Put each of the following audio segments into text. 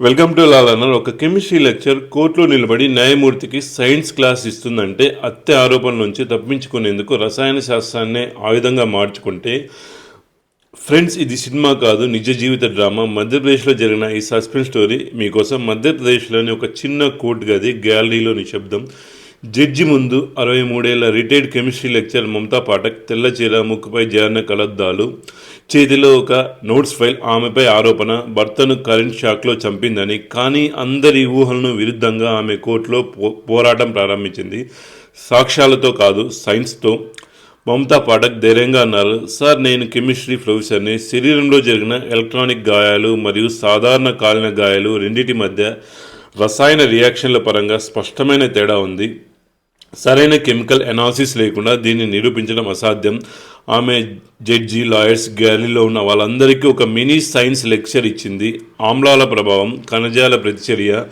Welcome to లాలన్నర్ ఒక chemistry lecture కోర్టులో నిలబడి న్యాయమూర్తికి సైన్స్ క్లాస్ ఇస్తుందంటే హత్య ఆరోపణల నుంచి తప్పించుకునేందుకు రసాయన శాస్త్రాన్ని ఆయుధంగా మార్చుకుంటే ఫ్రెండ్స్ ఇది సినిమా కాదు నిజ జీవిత డ్రామా. మధ్యప్రదేశ్లో జరిగిన ఈ సస్పెన్స్ స్టోరీ మీకోసం మధ్యప్రదేశ్లోని ఒక చిన్న కోర్టు గది గ్యాలరీలో నిశ్శబ్దం జడ్జి ముందు అరవై మూడేళ్ళ retired chemistry lecture Mamata Pathak తెల్ల చీర ముక్కుపై జారిన కలద్దాలు చేతిలో ఒక నోట్స్ ఫైల్ ఆమెపై ఆరోపణ భర్తను కరెంట్ షాక్లో చంపిందని కానీ అందరి ఊహలను విరుద్ధంగా ఆమె కోర్టులో పో పోరాటం ప్రారంభించింది. సాక్ష్యాలతో కాదు సైన్స్తో. మమతా పాఠక్ ధైర్యంగా అన్నారు సార్ నేను కెమిస్ట్రీ ప్రొఫెసర్ని. శరీరంలో జరిగిన ఎలక్ట్రానిక్ గాయాలు మరియు సాధారణ కాలిన గాయాలు రెండింటి మధ్య రసాయన రియాక్షన్ల పరంగా స్పష్టమైన తేడా ఉంది. సరైన కెమికల్ ఎనాలిసిస్ లేకుండా దీన్ని నిరూపించడం అసాధ్యం. ఆమె జడ్జి లాయర్స్ గ్యాలరీలో ఉన్న వాళ్ళందరికీ ఒక మినీ సైన్స్ లెక్చర్ ఇచ్చింది. ఆమ్లాల ప్రభావం కణజాల ప్రతిచర్య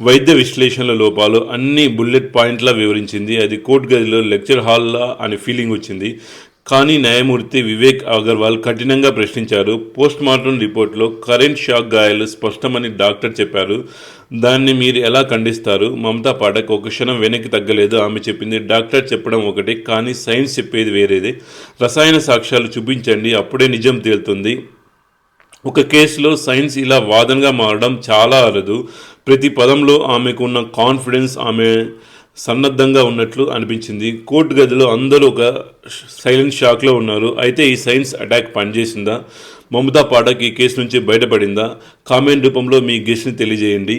వైద్య విశ్లేషణల లోపాలు అన్ని బుల్లెట్ పాయింట్లా వివరించింది. అది కోర్టు గదిలో లెక్చర్ హాల్లా అనే ఫీలింగ్ వచ్చింది. కానీ న్యాయమూర్తి వివేక్ అగర్వాల్ కఠినంగా ప్రశ్నించారు. పోస్ట్ మార్టం రిపోర్ట్లో కరెంట్ షాక్ గాయాలు స్పష్టమని డాక్టర్ చెప్పారు. దాన్ని మీరు ఎలా ఖండిస్తారు? మమతా పాఠక్ ఒక క్షణం వెనక్కి తగ్గలేదు. ఆమె చెప్పింది డాక్టర్ చెప్పడం ఒకటి కానీ సైన్స్ చెప్పేది వేరేది. రసాయన సాక్ష్యాలు చూపించండి అప్పుడే నిజం తేలుతుంది. ఒక కేసులో సైన్స్ ఇలా వాదనగా మారడం చాలా అరదు. ప్రతి పదంలో ఆమెకున్న కాన్ఫిడెన్స్ ఆమె సన్నద్ధంగా ఉన్నట్లు అనిపించింది. కోర్టు గదిలో అందరూ ఒక సైలెంట్ షాక్లో ఉన్నారు. అయితే ఈ సైన్స్ అటాక్ పనిచేసిందా? మమతా పాఠక్ ఈ కేసు నుంచి బయటపడిందా? కామెంట్ రూపంలో మీ గెస్ట్ని తెలియజేయండి.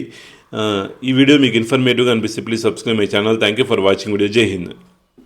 ఈ వీడియో మీకు ఇన్ఫర్మేటివ్గా అనిపిస్తే please subscribe my channel. Thank you for watching video. Jai Hind.